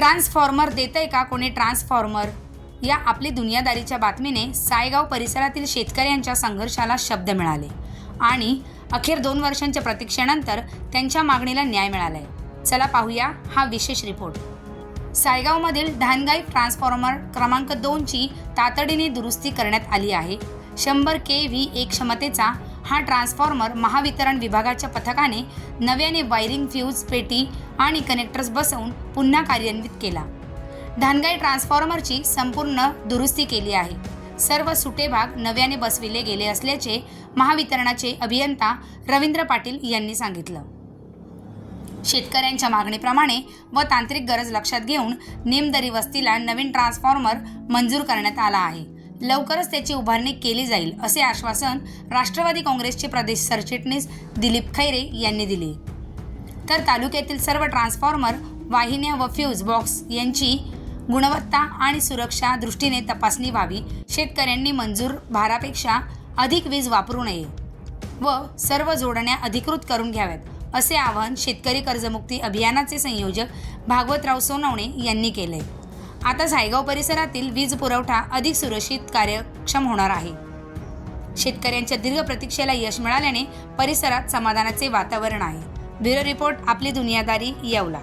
Transformer देतंय का कोणी ट्रान्सफॉर्मर? या आपली दुनियादारीच्या बातमीने सायगाव परिसरातील शेतकऱ्यांच्या संघर्षाला शब्द मिळाले. आणि अखेर दोन वर्षांच्या प्रतीक्षेनंतर त्यांच्या मागणीला न्याय मिळालाय. चला पाहूया हा विशेष रिपोर्ट. सायगावमधील धानगाई ट्रान्सफॉर्मर क्रमांक दोनची तातडीने दुरुस्ती करण्यात आली आहे. शंभर के व्ही एक क्षमतेचा हा ट्रान्सफॉर्मर महावितरण विभागाच्या पथकाने नव्याने वायरिंग फ्यूज पेटी आणि कनेक्टर्स बसवून पुन्हा कार्यान्वित केला. धानगाई ट्रान्सफॉर्मरची संपूर्ण दुरुस्ती केली आहे. सर्व सुटे भाग नव्याने बसविले गेले असल्याचे महावितरणाचे अभियंता रवींद्र पाटील यांनी सांगितलं. शेतकऱ्यांच्या मागणीप्रमाणे व तांत्रिक गरज लक्षात घेऊन नेमदरी वस्तीला नवीन ट्रान्सफॉर्मर मंजूर करण्यात आला आहे. लवकरच त्याची उभारणी केली जाईल असे आश्वासन राष्ट्रवादी काँग्रेसचे प्रदेश सरचिटणीस दिलीप खैरे यांनी दिले. तर तालुक्यातील सर्व ट्रान्सफॉर्मर वाहिन्या व फ्यूज बॉक्स यांची गुणवत्ता आणि सुरक्षा दृष्टीने तपासणी व्हावी शेतकऱ्यांनी मंजूर भारापेक्षा अधिक वीज वापरू नये व सर्व जोडण्या अधिकृत करून घ्याव्यात असे आवाहन शेतकरी कर्जमुक्ती अभियानाचे संयोजक भागवतराव सोनवणे यांनी केले. आता सायगाव परिसरातील वीज पुरवठा अधिक सुरक्षित कार्यक्षम होणार आहे. शेतकऱ्यांच्या दीर्घ प्रतीक्षेला यश मिळाल्याने परिसरात समाधानाचे वातावरण आहे. ब्युरो रिपोर्ट आपली दुनियादारी येवला.